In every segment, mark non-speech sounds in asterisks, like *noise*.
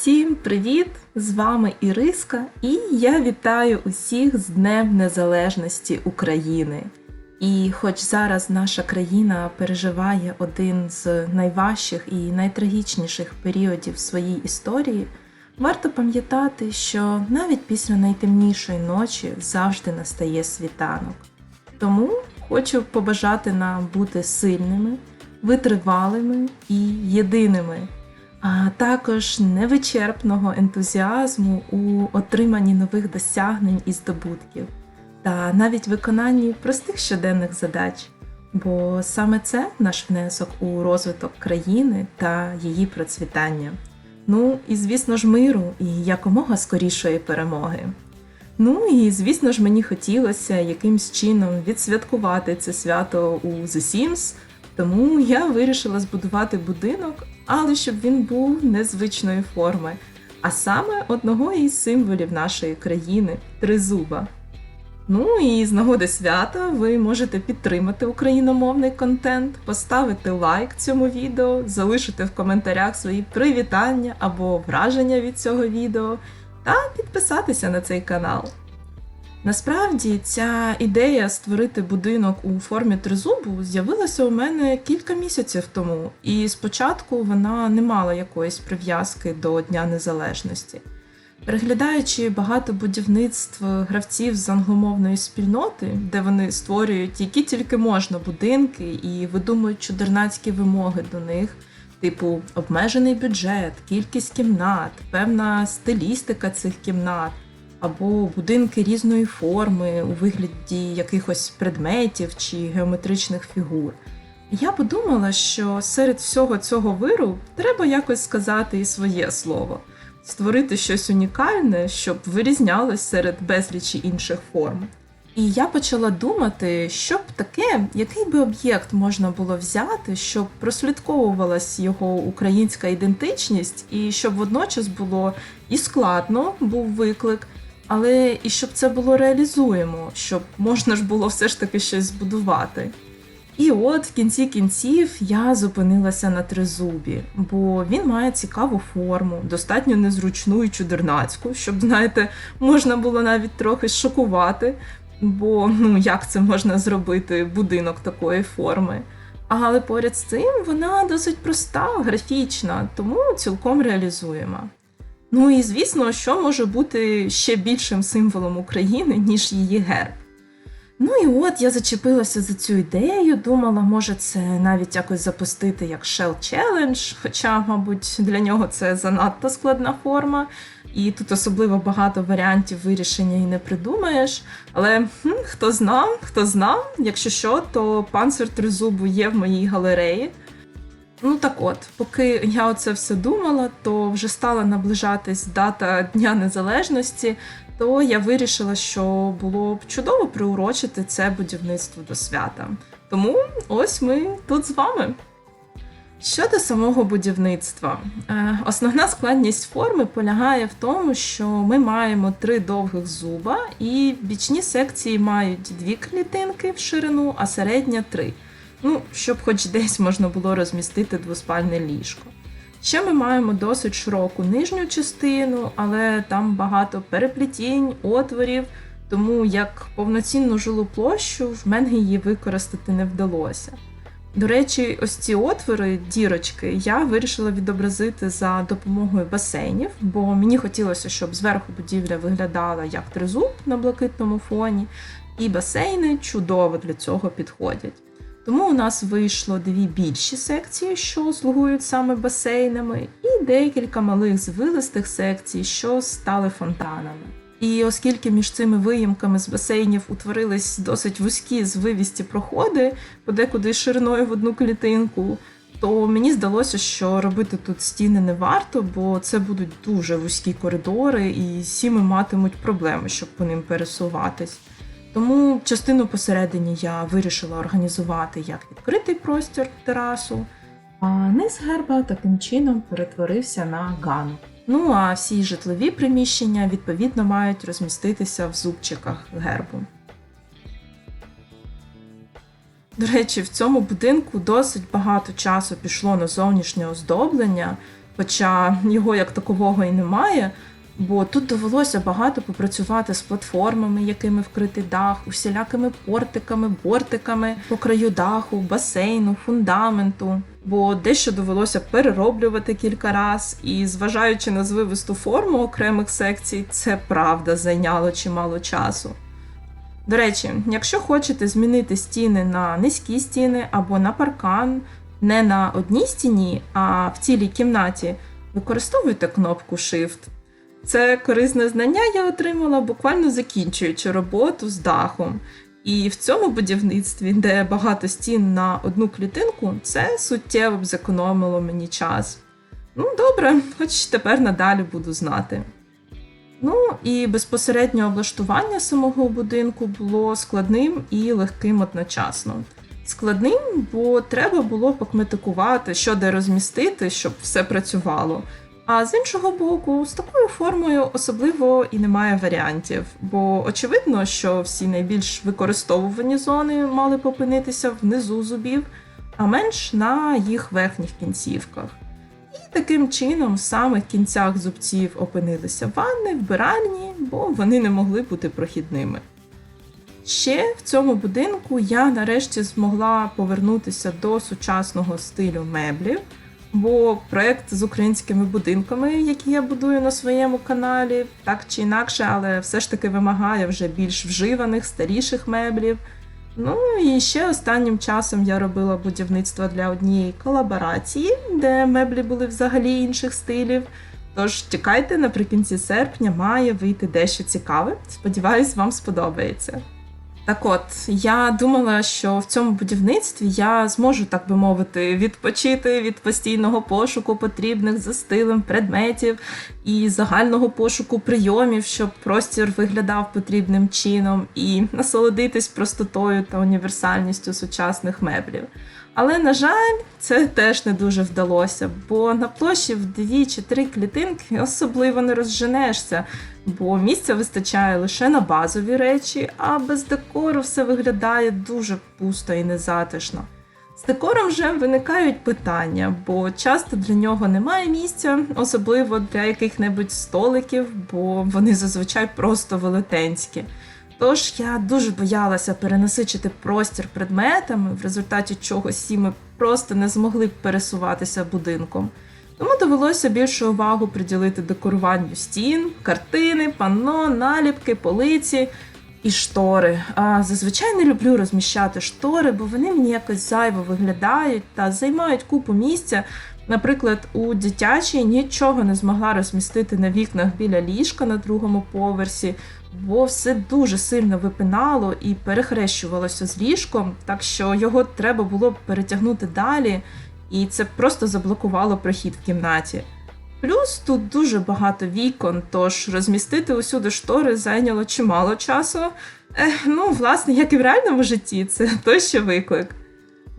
Всім привіт! З вами Іриска, і я вітаю усіх з Днем Незалежності України. І хоч зараз наша країна переживає один з найважчих і найтрагічніших періодів своїй історії, варто пам'ятати, що навіть після найтемнішої ночі завжди настає світанок. Тому хочу побажати нам бути сильними, витривалими і єдиними а також невичерпного ентузіазму у отриманні нових досягнень і здобутків, та навіть виконанні простих щоденних задач, бо саме це наш внесок у розвиток країни та її процвітання. Ну і звісно ж миру і якомога скорішої перемоги. Ну і звісно ж мені хотілося якимсь чином відсвяткувати це свято у The Sims, тому я вирішила збудувати будинок, але щоб він був незвичної форми, а саме одного із символів нашої країни тризуба. Ну і з нагоди свята ви можете підтримати україномовний контент, поставити лайк цьому відео, залишити в коментарях свої привітання або враження від цього відео та підписатися на цей канал. Насправді ця ідея створити будинок у формі тризубу з'явилася у мене кілька місяців тому, і спочатку вона не мала якоїсь прив'язки до Дня Незалежності. Переглядаючи багато будівництв гравців з англомовної спільноти, де вони створюють які тільки можна будинки і видумують чудернацькі вимоги до них, типу обмежений бюджет, кількість кімнат, певна стилістика цих кімнат або будинки різної форми у вигляді якихось предметів чи геометричних фігур. Я подумала, що серед всього цього виру треба якось сказати і своє слово, створити щось унікальне, щоб вирізнялось серед безлічі інших форм. І я почала думати, що б таке, який би об'єкт можна було взяти, щоб прослідковувалась його українська ідентичність, і щоб водночас було і складно був виклик, але і щоб це було реалізуємо, щоб можна ж було все ж таки щось збудувати. І от в кінці кінців я зупинилася на тризубі, бо він має цікаву форму, достатньо незручну і чудернацьку, щоб, знаєте, можна було навіть трохи шокувати, бо ну як це можна зробити будинок такої форми. Але поряд з цим вона досить проста, графічна, тому цілком реалізуєма. Ну і звісно, що може бути ще більшим символом України, ніж її герб. Ну і от я зачепилася за цю ідею, думала, може це навіть якось запустити як Shell Challenge, хоча, мабуть, для нього це занадто складна форма, і тут особливо багато варіантів вирішення і не придумаєш. Але хм, хто знав, хто знав, якщо що, то панцир тризубу є в моїй галереї. Ну так от, поки я оце все думала, то вже стала наближатись дата Дня Незалежності, то я вирішила, що було б чудово приурочити це будівництво до свята. Тому ось ми тут з вами. Щодо самого будівництва, е, основна складність форми полягає в тому, що ми маємо три довгих зуба, і бічні секції мають дві клітинки в ширину, а середня три ну, щоб хоч десь можна було розмістити двоспальне ліжко. Ще ми маємо досить широку нижню частину, але там багато переплетінь, отворів, тому як повноцінну жилу площу в мене її використати не вдалося. До речі, ось ці отвори, дірочки, я вирішила відобразити за допомогою басейнів, бо мені хотілося, щоб зверху будівля виглядала як тризуб на блакитному фоні, і басейни чудово для цього підходять. Тому у нас вийшло дві більші секції, що слугують саме басейнами, і декілька малих звилистих секцій, що стали фонтанами. І оскільки між цими виїмками з басейнів утворились досить вузькі звивісті проходи, подекуди шириною в одну клітинку, то мені здалося, що робити тут стіни не варто, бо це будуть дуже вузькі коридори, і сіми матимуть проблеми, щоб по ним пересуватись. Тому частину посередині я вирішила організувати як відкритий простір терасу, а низ герба таким чином перетворився на ганок. Ну а всі житлові приміщення відповідно мають розміститися в зубчиках гербу. До речі, в цьому будинку досить багато часу пішло на зовнішнє оздоблення, хоча його як такового і немає. Бо тут довелося багато попрацювати з платформами, якими вкритий дах, усілякими портиками, бортиками по краю даху, басейну, фундаменту. Бо дещо довелося перероблювати кілька раз, і зважаючи на звивисту форму окремих секцій, це правда зайняло чимало часу. До речі, якщо хочете змінити стіни на низькі стіни або на паркан, не на одній стіні, а в цілій кімнаті, використовуйте кнопку Shift. Це корисне знання я отримала буквально закінчуючи роботу з дахом. І в цьому будівництві, де багато стін на одну клітинку, це суттєво б зекономило мені час. Ну, добре, хоч тепер надалі буду знати. Ну і безпосереднє облаштування самого будинку було складним і легким одночасно. Складним, бо треба було покметикувати, що де розмістити, щоб все працювало. А з іншого боку, з такою формою особливо і немає варіантів, бо очевидно, що всі найбільш використовувані зони мали б опинитися внизу зубів, а менш на їх верхніх кінцівках. І таким чином в самих кінцях зубців опинилися ванни, вбиральні, бо вони не могли бути прохідними. Ще в цьому будинку я нарешті змогла повернутися до сучасного стилю меблів. Бо проект з українськими будинками, які я будую на своєму каналі, так чи інакше, але все ж таки вимагає вже більш вживаних, старіших меблів. Ну і ще останнім часом я робила будівництво для однієї колаборації, де меблі були взагалі інших стилів. Тож чекайте, наприкінці серпня має вийти дещо цікаве. Сподіваюсь, вам сподобається. Так от, я думала, що в цьому будівництві я зможу, так би мовити, відпочити від постійного пошуку потрібних за стилем предметів і загального пошуку прийомів, щоб простір виглядав потрібним чином, і насолодитись простотою та універсальністю сучасних меблів. Але, на жаль, це теж не дуже вдалося, бо на площі в дві чи три клітинки особливо не розженешся, бо місця вистачає лише на базові речі, а без декору все виглядає дуже пусто і незатишно. З декором вже виникають питання, бо часто для нього немає місця, особливо для яких-небудь столиків, бо вони зазвичай просто велетенські. Тож я дуже боялася перенасичити простір предметами, в результаті чого всі ми просто не змогли б пересуватися будинком. Тому довелося більшу увагу приділити декоруванню стін, картини, панно, наліпки, полиці і штори. А зазвичай не люблю розміщати штори, бо вони мені якось зайво виглядають та займають купу місця. Наприклад, у дитячій нічого не змогла розмістити на вікнах біля ліжка на другому поверсі, бо все дуже сильно випинало і перехрещувалося з ліжком, так що його треба було перетягнути далі, і це просто заблокувало прохід в кімнаті. Плюс тут дуже багато вікон, тож розмістити усюди штори зайняло чимало часу. Ех, ну, власне, як і в реальному житті, це той ще виклик.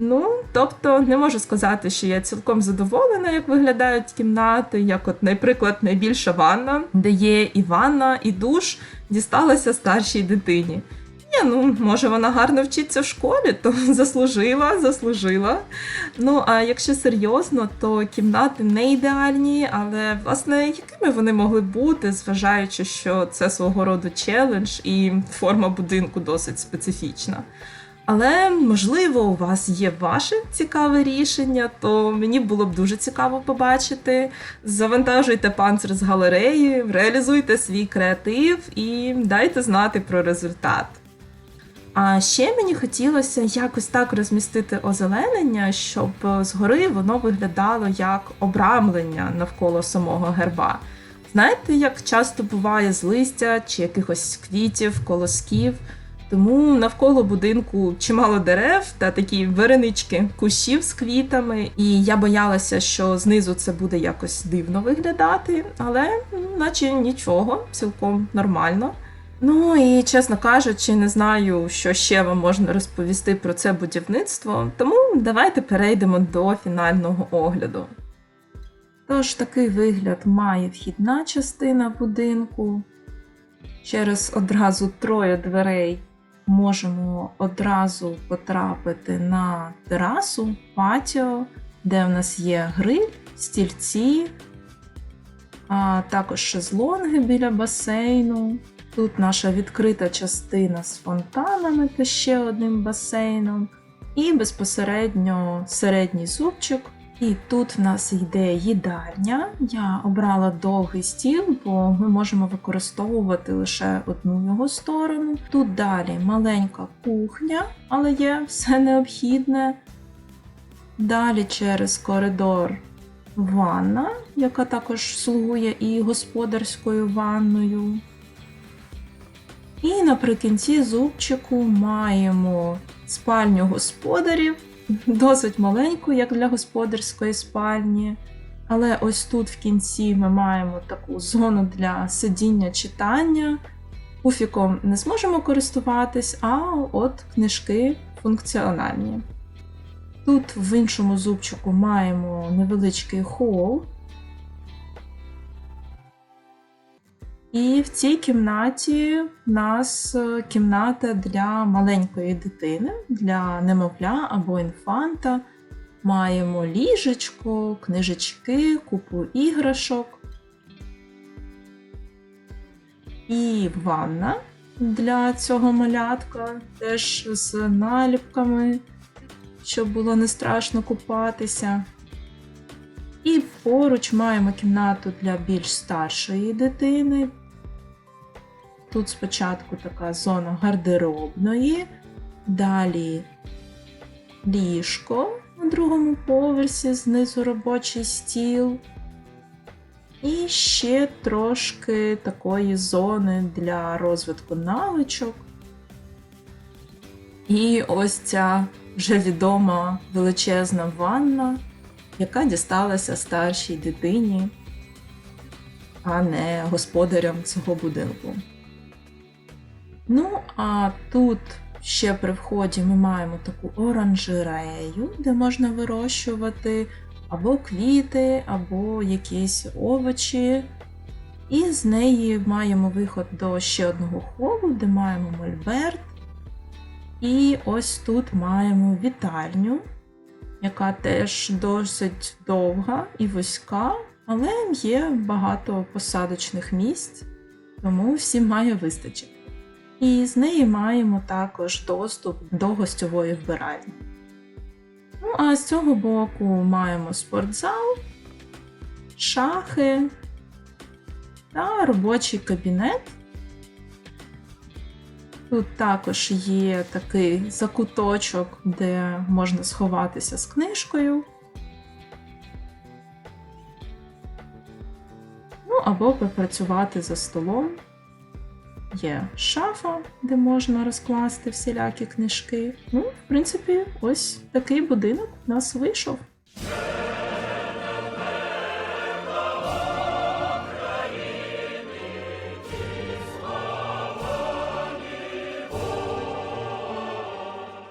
Ну, тобто, не можу сказати, що я цілком задоволена, як виглядають кімнати, як, от, наприклад, найбільша ванна, де є і ванна, і душ, дісталася старшій дитині. Ні, ну, може, вона гарно вчиться в школі, то *laughs* заслужила, заслужила. Ну, а якщо серйозно, то кімнати не ідеальні, але, власне, якими вони могли бути, зважаючи, що це свого роду челендж і форма будинку досить специфічна. Але можливо, у вас є ваше цікаве рішення, то мені було б дуже цікаво побачити. Завантажуйте панцир з галереї, реалізуйте свій креатив і дайте знати про результат. А ще мені хотілося якось так розмістити озеленення, щоб згори воно виглядало як обрамлення навколо самого герба. Знаєте, як часто буває з листя чи якихось квітів, колосків. Тому навколо будинку чимало дерев та такі веренички кущів з квітами. І я боялася, що знизу це буде якось дивно виглядати, але наче нічого, цілком нормально. Ну і чесно кажучи, не знаю, що ще вам можна розповісти про це будівництво, тому давайте перейдемо до фінального огляду. Тож такий вигляд має вхідна частина будинку. Через одразу троє дверей можемо одразу потрапити на терасу, патіо, де в нас є гриль, стільці, а також шезлонги біля басейну. Тут наша відкрита частина з фонтанами та ще одним басейном. І безпосередньо середній зубчик. І тут в нас йде їдальня. Я обрала довгий стіл, бо ми можемо використовувати лише одну його сторону. Тут далі маленька кухня, але є все необхідне. Далі через коридор ванна, яка також слугує і господарською ванною. І наприкінці зубчику маємо спальню господарів, досить маленьку, як для господарської спальні. Але ось тут в кінці ми маємо таку зону для сидіння читання. Пуфіком не зможемо користуватись, а от книжки функціональні. Тут в іншому зубчику маємо невеличкий хол. І в цій кімнаті в нас е, кімната для маленької дитини, для немовля або інфанта. Маємо ліжечко, книжечки, купу іграшок. І ванна для цього малятка, теж з наліпками, щоб було не страшно купатися. І поруч маємо кімнату для більш старшої дитини. Тут спочатку така зона гардеробної, далі ліжко на другому поверсі, знизу робочий стіл. І ще трошки такої зони для розвитку навичок. І ось ця вже відома величезна ванна, яка дісталася старшій дитині, а не господарям цього будинку. Ну, а тут ще при вході ми маємо таку оранжерею, де можна вирощувати або квіти, або якісь овочі. І з неї маємо виход до ще одного холу, де маємо мольберт. І ось тут маємо вітальню, яка теж досить довга і вузька, але є багато посадочних місць, тому всім має вистачити. І з неї маємо також доступ до гостьової вбиральні. Ну, а з цього боку маємо спортзал, шахи та робочий кабінет. Тут також є такий закуточок, де можна сховатися з книжкою. Ну, або попрацювати за столом. Є шафа, де можна розкласти всілякі книжки. Ну, в принципі, ось такий будинок у нас вийшов.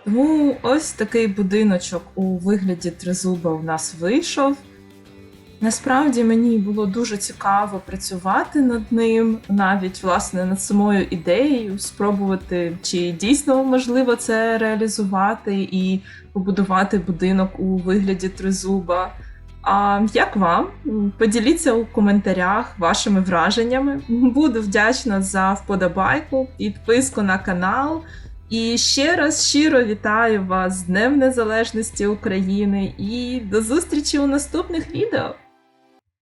Тому ось такий будиночок у вигляді тризуба у нас вийшов. Насправді мені було дуже цікаво працювати над ним, навіть власне над самою ідеєю, спробувати, чи дійсно можливо це реалізувати і побудувати будинок у вигляді тризуба. А як вам? Поділіться у коментарях вашими враженнями. Буду вдячна за вподобайку, підписку на канал. І ще раз щиро вітаю вас з Днем Незалежності України і до зустрічі у наступних відео!